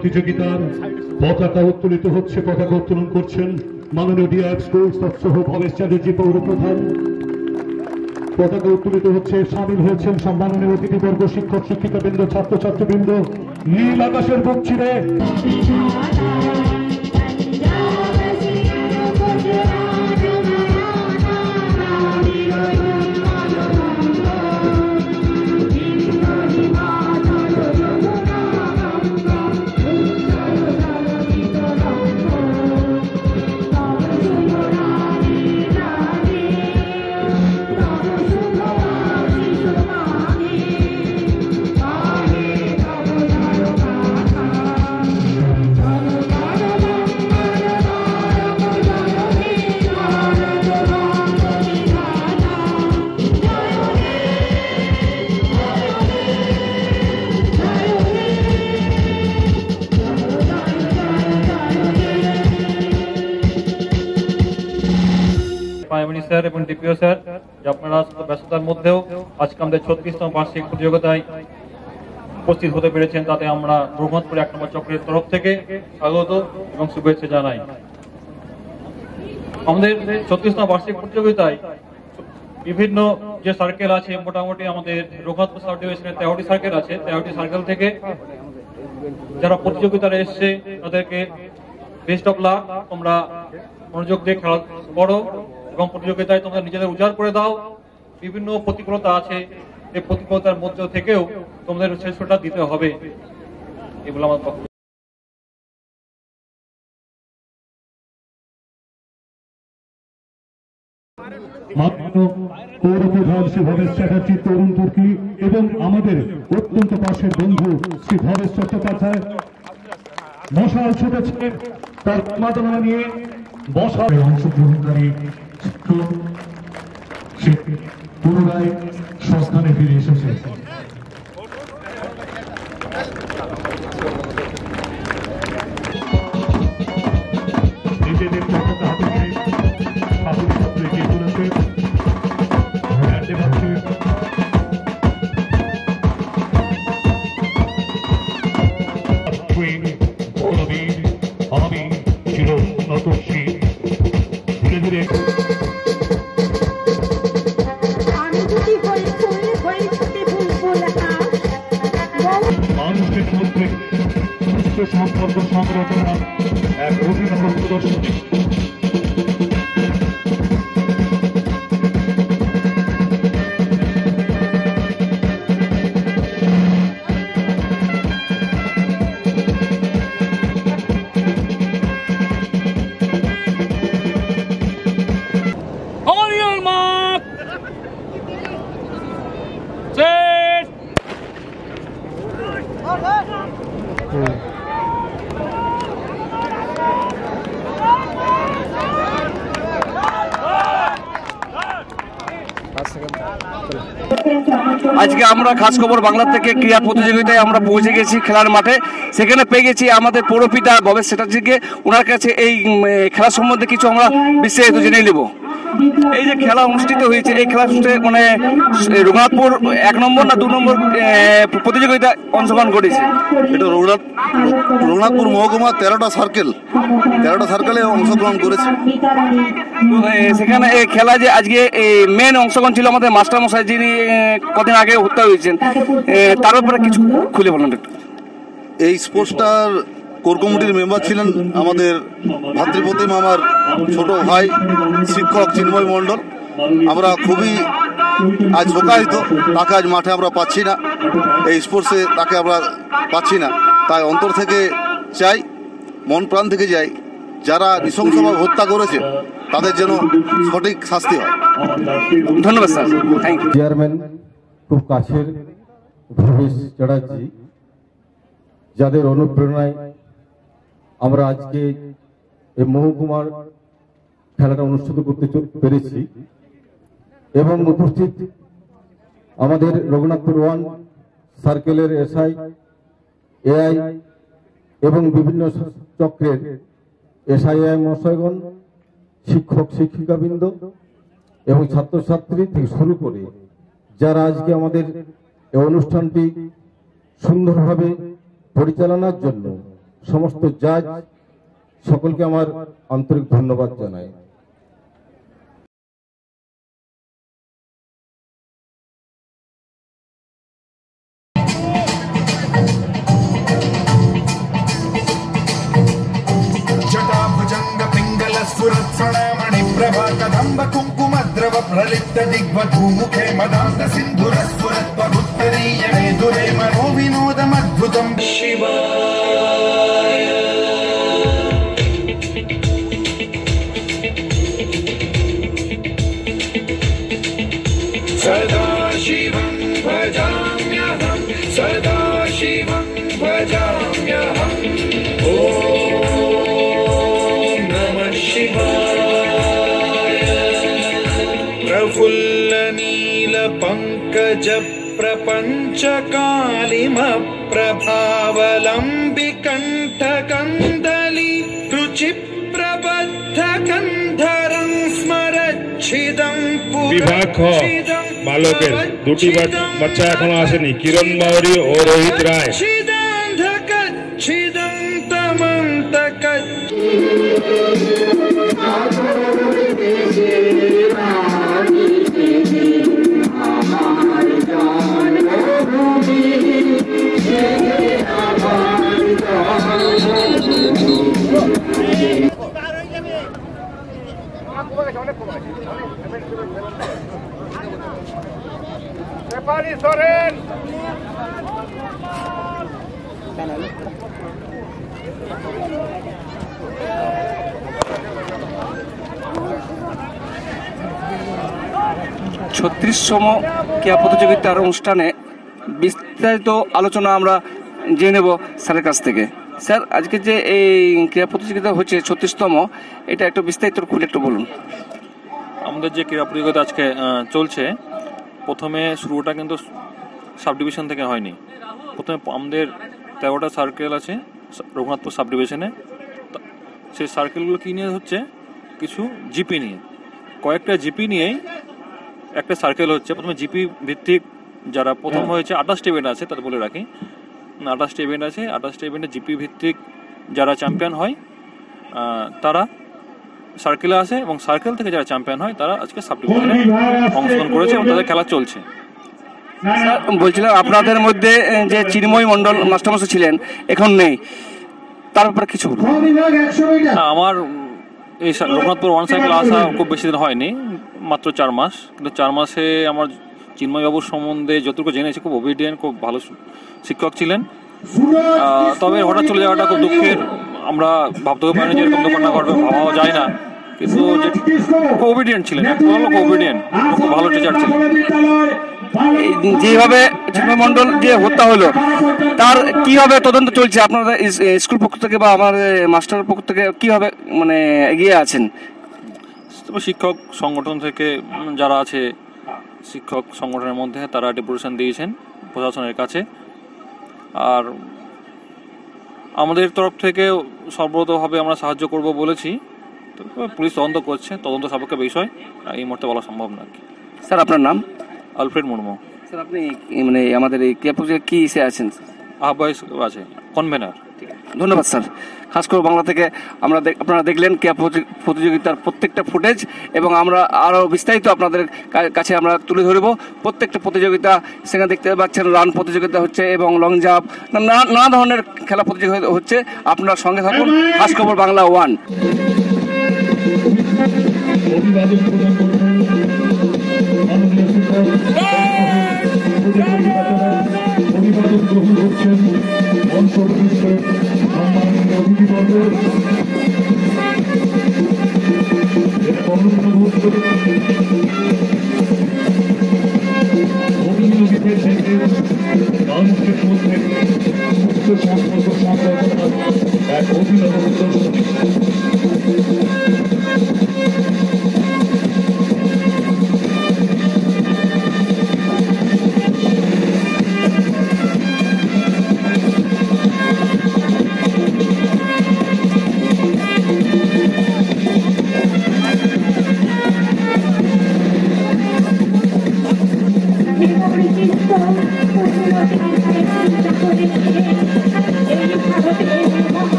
প্রতিযোগিতার পতাকা উত্তোলিত হচ্ছে, পতাকা উত্তোলন করছেন মাননীয় ডিআর স্কুল সহ ভবেশ চ্যাটার্জি পৌর প্রধান পতাকা উত্তোলিত হচ্ছে, সামিল হয়েছেন সম্মাননীয় অতিথিবর্গ, শিক্ষক, শিক্ষিকাবৃন্দ, ছাত্রছাত্রীবৃন্দ। নীল আকাশের বুক ছিঁড়ে। স্যার এবং ডিপিও স্যার, যে আপনারা ব্যস্ততার মধ্যেও আজকে আমাদের ছত্রিশতম বার্ষিক প্রতিযোগিতায় উপস্থিত হতে পেরেছেন, তাতে আমরা রঘুনাথপুর এক নম্বর চক্রের তরফ থেকে স্বাগত এবং শুভেচ্ছা জানাই। আমাদের ছত্রিশতম বার্ষিক প্রতিযোগিতায় বিভিন্ন যে সার্কেল আছে, মোটামুটি আমাদের রঘুনাথপুর সাব ডিভিশনের তেরোটি সার্কেল আছে, তেরোটি সার্কেল থেকে যারা প্রতিযোগিতায় এসছে, তাদেরকে বেস্ট অফ লাক তোমরা মনোযোগ দিয়ে খেলা করো এবং প্রতিযোগিতায় তোমরা নিজেদের উজাড় করে দাও। বিভিন্ন প্রতিকূলতা আছে এই প্রতিকূলতার মধ্যে থেকেও তোমাদের শ্রেষ্ঠটা দিতে হবে। এগুলো আমার বক্তব্য। মাননীয় পৌর শ্রী ভবেশ চ্যাটার্জি তরুণ তুর্কি এবং আমাদের অত্যন্ত পাশের বন্ধু শ্রী ভবেশ চট্টোপাধ্যায়। মশাল ছুটেছে তার মাদনা নিয়ে বসার অংশগ্রহণকারী ছাত্র সে পুনরায় সংস্থানে ফিরে এসেছে। সম্পর্ক সংরচনা এক রবীন্দ্র প্রদর্শনী। আজকে আমরা খাস খবর বাংলা থেকে ক্রীড়া প্রতিযোগিতায় আমরা পৌঁছে গেছি খেলার মাঠে। সেখানে পেয়ে গেছি আমাদের পৌরপিতা ভবেশ চ্যাটার্জিকে। ওনার কাছে এই খেলা সম্বন্ধে কিছু আমরা বিস্তারিত জেনে নেব। এই যে খেলা অনুষ্ঠিত হয়েছে এই খেলা মানে রঘুনাথপুর এক নম্বর না দু নম্বর এ, প্রতিযোগিতায় অংশগ্রহণ করেছে? এটা রঘুনাথ রঘুনাথপুর মহকুমা তেরোটা সার্কেল তেরোটা সার্কেলে অংশগ্রহণ করেছে। সেখানে এই খেলা যে আজকে এই মেন অংশগ্রহণ ছিল আমাদের মাস্টার মশাই যিনি কদিন আগে হত্যা হয়েছেন। তার উপরে কিছু খুলে বলুন একটু। এই স্পোর্টসটার কোর কমিটির মেম্বার ছিলেন আমাদের ভাতৃপ্রতিম আমার ছোট ভাই শিক্ষক চিন্ময় মণ্ডল। আমরা খুবই আজ শোকায়িত তাকে আজ মাঠে আমরা পাচ্ছি না। এই স্পোর্টসে তাকে আমরা পাচ্ছি না। তাই অন্তর থেকে চাই মন প্রাণ থেকে যাই যারা নৃশংসভাবে হত্যা করেছে তাদের যেন সঠিক শাস্তি হয়। ধন্যবাদ স্যার। থ্যাংক ইউ চেয়ারম্যান খুব কাছের ভবেশ চ্যাটার্জি যাদের অনুপ্রেরণায় আমরা আজকে এই মহকুমার খেলাটা অনুষ্ঠিত করতে পেরেছি এবং উপস্থিত আমাদের রঘুনাথপুর ওয়ান সার্কেলের এসআই, এআই এবং বিভিন্ন চক্রের এসআইআই মহাশয়গণ, শিক্ষক, শিক্ষিকাবৃন্দ এবং ছাত্রছাত্রী থেকে শুরু করে যারা আজকে আমাদের এই অনুষ্ঠানটি সুন্দরভাবে পরিচালনার জন্য সমস্ত জাজ সকলকে আমার আন্তরিক ধন্যবাদ জানাই जटाभुजङ्ग पिङ्गल स्फुरत्सणामणि प्रभा कदम्ब कुङ्कुमद्रव प्रलिप्त दिग्वधूमुखे मदान्त सिन्धुरस्फुरत्वगुत्तरीयणे दुरे मनो विनोदमद्भुतम् शिवाय शिवं भजाम्यहम् ॐ नमः शिवाय प्रफुल्लनीलपङ्कज प्रपञ्चकालिमप्रभावलम्बिकण्ठकन्दलि रुचिप्रबद्धकन्धरं स्मरच्छिदं বিভাগ খ বালকের দুটি বা- বাচ্চা এখনো আসেনি কিরণ বাউরি ও রোহিত রায় Nepali Soren! ছত্রিশতম ক্রীড়া প্রতিযোগিতার অনুষ্ঠানে বিস্তারিত আলোচনা আমরা জেনে নেব স্যারের কাছ থেকে। স্যার, আজকে যে এই ক্রীড়া প্রতিযোগিতা হচ্ছে ছত্রিশতম, এটা একটু বিস্তারিত খুলে একটু বলুন। আমাদের যে ক্রীড়া প্রতিযোগিতা আজকে চলছে, প্রথমে শুরুটা কিন্তু সাব ডিভিশন থেকে হয়নি। প্রথমে আমাদের তেরোটা সার্কেল আছে, রঘুনাথপুর সাব ডিভিশনে সেই সার্কেলগুলো কী নিয়ে হচ্ছে? কিছু জিপি নিয়ে। কয়েকটা জিপি নিয়েই একটা সার্কেল হচ্ছে। প্রথমে জিপি ভিত্তিক যারা প্রথম হয়েছে আঠাশটি ইভেন্ট আছে তাদের বলে রাখি। আঠাশটি ইভেন্ট আছে। আঠাশটি ইভেন্টে জিপি ভিত্তিক যারা চ্যাম্পিয়ন হয় তারা সার্কেলে আসে এবং সার্কেল থেকে যারা চ্যাম্পিয়ন হয় তারা আজকে সাব ডিভিশনে অংশগ্রহণ করেছে এবং তাদের খেলা চলছে। স্যার বলছিলাম আপনাদের মধ্যে যে চিন্ময় মণ্ডল মাস্টারমশাই ছিলেন এখন নেই। তার ব্যাপারে কিছু আমার এই রঘুনাথপুর ওয়ান সাইকেল আসা খুব বেশি দিন হয়নি। মাত্র চার মাস। কিন্তু চার মাসে আমার চিন্ময়বাবুর সম্বন্ধে যতটুকু জেনেছি, খুব ওবিডিয়েন্ট খুব ভালো শিক্ষক ছিলেন। তবে হঠাৎ চলে যাওয়াটা খুব দুঃখের। আমরা ভাবতেও পারিনি যে এরকম দোকানটা ঘটবে ভাবাও যায় না। কিন্তু খুব ছিলেন, একদম খুব খুব ভালো টিচার ছিলেন। যেভাবে চিন্ময় মণ্ডল যে হত্যা হলো, তার কীভাবে তদন্ত চলছে? আপনারা স্কুল পক্ষ থেকে বা আমার মাস্টার পক্ষ থেকে কীভাবে মানে এগিয়ে আছেন? তবে শিক্ষক সংগঠন থেকে যারা আছে শিক্ষক সংগঠনের মধ্যে তারা ডেপুটেশন দিয়েছেন প্রশাসনের কাছে। আর আমাদের তরফ থেকে সর্বতভাবে আমরা সাহায্য করব বলেছি। তো পুলিশ তদন্ত করছে তদন্ত সাপেক্ষ বিষয়। এই মুহূর্তে বলা সম্ভব না স্যার আপনার নাম? আলফ্রেড মুর্মু। স্যার আপনি মানে আমাদের এই ক্রিয়া প্রতিযোগিতায় কি ইসে আছেন? আহ্বায়ক আছে কনভেনার। ধন্যবাদ, স্যার। খাস করে বাংলা থেকে আমরা আপনারা দেখলেন ক্রিয়া প্রতি- প্রতিযোগিতার প্রত্যেকটা ফুটেজ এবং আমরা আরও বিস্তারিত আপনাদের কাছে আমরা তুলে ধরব। প্রত্যেকটা প্রতিযোগিতা সেখানে দেখতে পাচ্ছেন, রান প্রতিযোগিতা হচ্ছে এবং লং জাম্প নানা ধরনের খেলা প্রতিযোগিতা হচ্ছে। আপনারা সঙ্গে থাকুন, খাস খবর বাংলা ওয়ান। অভিবাদন Thank you.